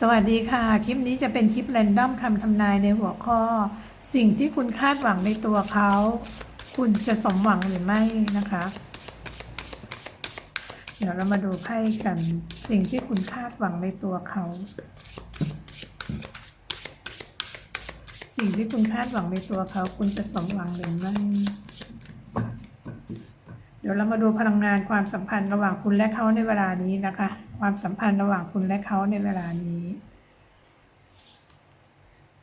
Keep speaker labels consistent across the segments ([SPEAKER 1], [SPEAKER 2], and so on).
[SPEAKER 1] สวัสดีค่ะ คลิปนี้จะเป็นคลิปแรนดอมคำทำนายในหัวข้อ สิ่งที่คุณคาดหวังในตัวเขา คุณจะสมหวังหรือไม่นะคะ เดี๋ยวเรามาดูไพ่กัน สิ่งที่คุณคาดหวังในตัวเขา สิ่งที่คุณคาดหวังในตัวเขา คุณจะสมหวังหรือไม่ เดี๋ยวเรามาดูพลังงานความสัมพันธ์ระหว่างคุณและเขาในเวลานี้นะคะ ความสัมพันธ์ระหว่างคุณและเขาในเวลานี้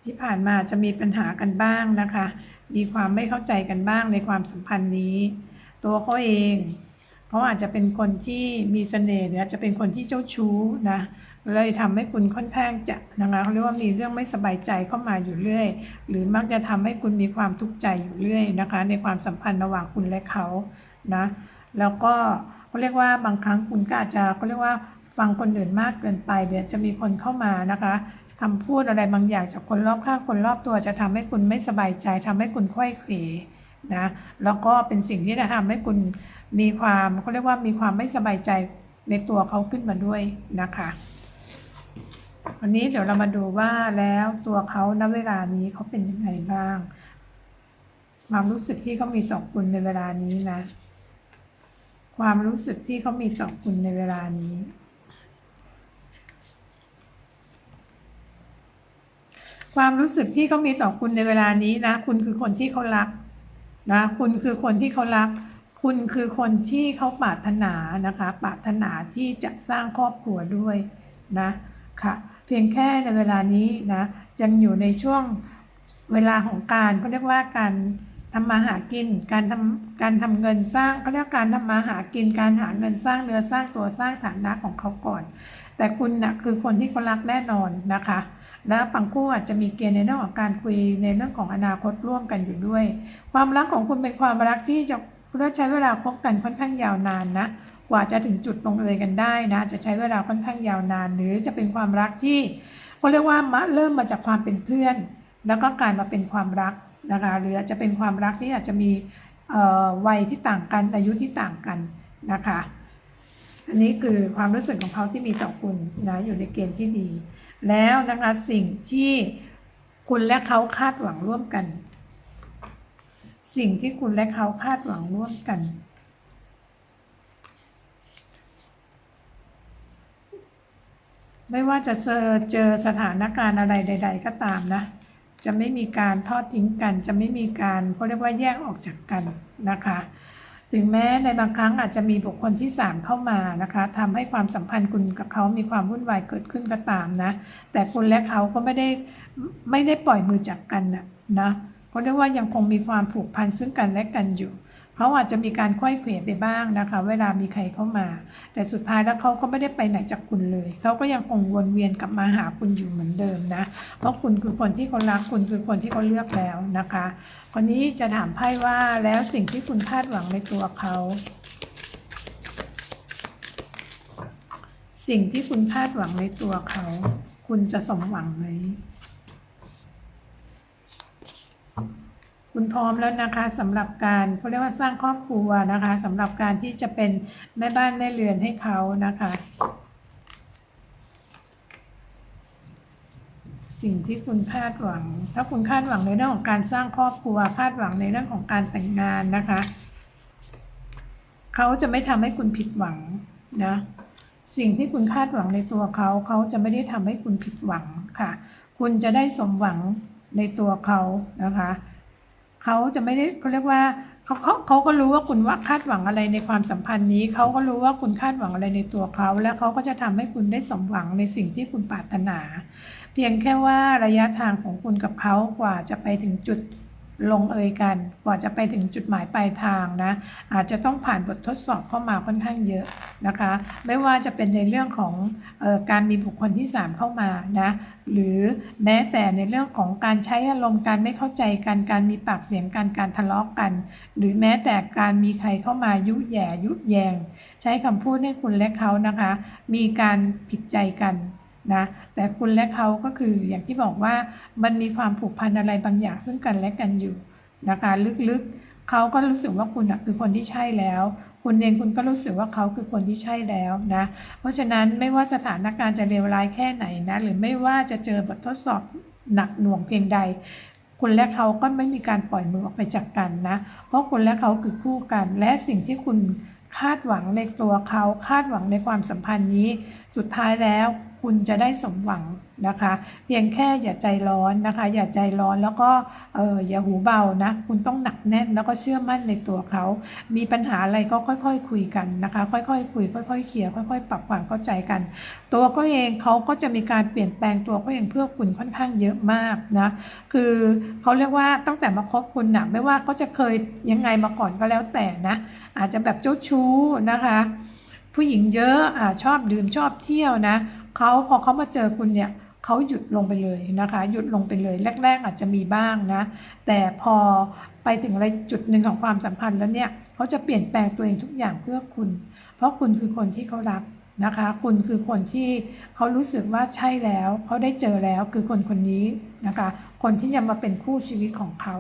[SPEAKER 1] ที่ผ่านมาจะมีปัญหากันบ้างนะคะ มีความไม่เข้าใจกันบ้างในความสัมพันธ์นี้ ตัวเขาเองเขาอาจจะเป็นคนที่มีเสน่ห์หรืออาจจะเป็นคนที่เจ้าชู้นะเลยทำให้คุณค่อนข้างจะนะคะเขาเรียกว่ามีเรื่องไม่สบายใจเข้ามาอยู่เรื่อย หรือมักจะทำให้คุณมีความทุกข์ใจอยู่เรื่อยนะคะ ในความสัมพันธ์ระหว่างคุณและเขานะแล้วก็เขาเรียกว่าบางครั้งคุณก็อาจจะเขาเรียกว่า ฟังคนอื่นมากเกินไปเดี๋ยวจะมีคนเข้ามานะคะคำพูดอะไรบางอย่างจากคนรอบข้างคนรอบตัวจะทำให้คุณไม่สบายใจทำให้คุณค่อยเขวนะแล้วก็เป็นสิ่งที่จะทำให้คุณมีความเขาเรียกว่ามีความไม่สบายใจในตัวเขาขึ้นมาด้วยนะคะวันนี้เดี๋ยวเรามาดูว่าแล้วตัวเขาณเวลานี้เขาเป็นยังไงบ้างความรู้สึกที่เขามีต่อคุณในเวลานี้นะ ความรู้สึกที่เขามีต่อคุณในเวลานี้ ความรู้สึกที่เขามีต่อคุณในเวลานี้นะ คุณคือคนที่เขารักนะ คุณคือคนที่เขารัก คุณคือคนที่เขาปรารถนานะคะปรารถนาที่จะสร้างครอบครัวด้วยนะค่ะเพียงแค่ในเวลานี้นะยังอยู่ในช่วงเวลาของการเขาเรียกว่าการทำมาหากิน การทำการทำเงินสร้างเขาเรียกการทำมาหากิน การหาเงินสร้างเนื้อสร้างตัวสร้างฐานะของเขาก่อน แต่คุณนะคือคนที่เขารักแน่นอนนะคะ แล้วปังคู่อาจจะมีเกณฑ์ในเรื่องของการคุยในเรื่องของอนาคตร่วมกันอยู่ด้วย ความรักของคุณเป็นความรักที่จะใช้เวลาคบกันค่อนข้างยาวนานนะ กว่าจะถึงจุดลงเอยกันได้นะ จะใช้เวลาค่อนข้างยาวนาน หรือจะเป็นความรักที่เขาเรียกว่ามาเริ่มมาจากความเป็นเพื่อน แล้วก็กลายมาเป็นความรักนะคะหรือจะเป็นความรักที่อาจจะมีวัยที่ต่างกันอายุที่ต่างกันนะคะ อันนี้คือความรู้สึกของเขาที่มีต่อคุณนะอยู่ในเกณฑ์ที่ดี แล้วนะคะสิ่งที่คุณและเขาคาดหวังร่วมกัน สิ่งที่คุณและเขาคาดหวังร่วมกัน ไม่ว่าจะเจอสถานการณ์อะไรใด ๆ ก็ตามนะ จะไม่มีการทอดทิ้งกัน จะไม่มีการเขาเรียกว่าแยกออกจากกันนะคะ ถึงแม้ในบางครั้งอาจจะมีบุคคลที่ 3 เข้ามานะคะทำให้ความสัมพันธ์คุณกับเขามีความวุ่นวายเกิดขึ้นก็ตามนะ แต่คุณและเขาก็ไม่ได้ไม่ได้ปล่อยมือจากกันนะนะเขาเรียกว่ายังคงมีความผูกพันซึ่งกันและกันอยู่ เขาอาจจะมีการค่อยเขวไปบ้างนะคะ เวลามีใครเข้ามา แต่สุดท้ายแล้วเขาก็ไม่ได้ไปไหนจากคุณเลย เขาก็ยังคงวนเวียนกลับมาหาคุณอยู่เหมือนเดิมนะ เพราะคุณคือคนที่เขารักคุณคือคนที่เขาเลือกแล้วนะคะคนนี้จะถามไพ่ว่าแล้วสิ่งที่คุณคาดหวังในตัวเขาสิ่งที่คุณคาดหวังในตัวเขา คุณจะสมหวังไหม คุณพร้อมแล้วนะคะสำหรับการเขาเรียกว่าสร้างครอบครัวนะคะสำหรับการที่จะเป็นแม่บ้านแม่เรือนให้เขานะคะ สิ่งที่คุณคาดหวัง ถ้าคุณคาดหวังในเรื่องของการสร้างครอบครัวคาดหวังในเรื่องของการแต่งงานนะคะเขาจะไม่ทำให้คุณผิดหวังนะสิ่งที่คุณคาดหวังในตัวเขาเขาจะไม่ได้ทำให้คุณผิดหวังค่ะ คุณจะได้สมหวังในตัวเขานะคะ เขาจะไม่ได้เขาเรียกว่าเขาเขาเขาก็รู้ว่าคุณว่าคาดหวังอะไรในความสัมพันธ์นี้เขาก็รู้ว่าคุณคาดหวังอะไรในตัวเขา แล้วเขาก็จะทำให้คุณได้สมหวังในสิ่งที่คุณปรารถนา เพียงแค่ว่าระยะทางของคุณกับเขากว่าจะไปถึงจุด ลงเอยกันกว่าจะไปถึงจุดหมายปลายทางนะอาจจะต้องผ่านบททดสอบเข้ามาค่อนข้างเยอะนะคะ ไม่ว่าจะเป็นในเรื่องของออการมีบุคคลที่ 3 เข้ามานะหรือแม้แต่ในเรื่องของการใช้อารมณ์การไม่เข้าใจกันการมีปากเสียงกันการทะเลาะกกัน หรือแม้แต่การมีใครเข้ามายุแย่ยุแยง ใช้คำพูดให้คุณและเขานะคะ มีการผิดใจกัน นะแต่คุณและเขาก็คืออย่างที่บอกว่ามันมีความผูกพันอะไรบางอย่างซึ่งกันและกันอยู่นะคะลึกๆเขาก็รู้สึกว่าคุณคือคนที่ใช่แล้ว คุณเองคุณก็รู้สึกว่าเขาคือคนที่ใช่แล้วนะเพราะฉะนั้นไม่ว่าสถานการณ์จะเลวร้ายแค่ไหนนะหรือไม่ว่าจะเจอบททดสอบหนักหน่วงเพียงใด คุณและเขาก็ไม่มีการปล่อยมือออกไปจากกันนะเพราะคุณและเขาคือคู่กัน และสิ่งที่คุณคาดหวังในตัวเขาคาดหวังในความสัมพันธ์นี้ สุดท้ายแล้ว คุณจะได้สมหวังนะคะ เพียงแค่อย่าใจร้อนนะคะ อย่าใจร้อนแล้วก็เอออย่าหูเบานะ คุณต้องหนักแน่นแล้วก็เชื่อมั่นในตัวเขา มีปัญหาอะไรก็ค่อยๆคุยกันนะคะ ค่อยๆคุย ค่อยๆเคลียร์ค่อย ๆ ปรับความเข้าใจกัน ตัวก็เองเขาก็จะมีการเปลี่ยนแปลงตัวก็เองเพื่อคุณค่อนข้างเยอะมากนะคือเขาเรียกว่าตั้งแต่มาคบคุณนะไม่ว่าเขาจะเคยยังไงมาก่อนก็แล้วแต่นะ อาจจะแบบเจ้าชู้นะคะ ผู้หญิงเยอะอชอบดื่มชอบเที่ยวนะ เขาพอเขามาเจอคุณเนี่ยเขาหยุดลงไปเลยนะคะ หยุดลงไปเลย แรก ๆ อาจจะมีบ้างนะ แต่พอไปถึงอะไรจุดหนึ่งของความสัมพันธ์แล้วเนี่ยเขาจะเปลี่ยนแปลงตัวเองทุกอย่างเพื่อคุณ เพราะคุณคือคนที่เขารักนะคะ คุณคือคนที่เขารู้สึกว่าใช่แล้วเขาได้เจอแล้วคือคนคนนี้นะคะ คนที่จะมาเป็นคู่ชีวิตของเขา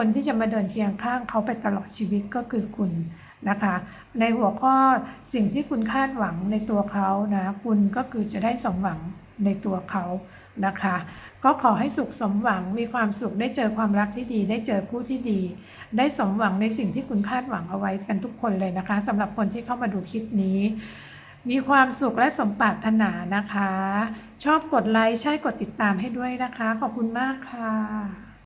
[SPEAKER 1] คนที่จะมาเดินเคียงข้างเขาไปตลอดชีวิตก็คือคุณนะคะ ในหัวข้อสิ่งที่คุณคาดหวังในตัวเขานะคุณก็คือจะได้สมหวังในตัวเขานะคะ ก็ขอให้สุขสมหวังมีความสุขได้เจอความรักที่ดี ได้เจอผู้ที่ดี ได้สมหวังในสิ่งที่คุณคาดหวังเอาไว้กันทุกคนเลยนะคะสำหรับคนที่เข้ามาดูคลิปนี้ มีความสุขและสมปรารถนานะคะ ชอบกดไลค์ใช่กดติดตามให้ด้วยนะคะ ขอบคุณมากค่ะ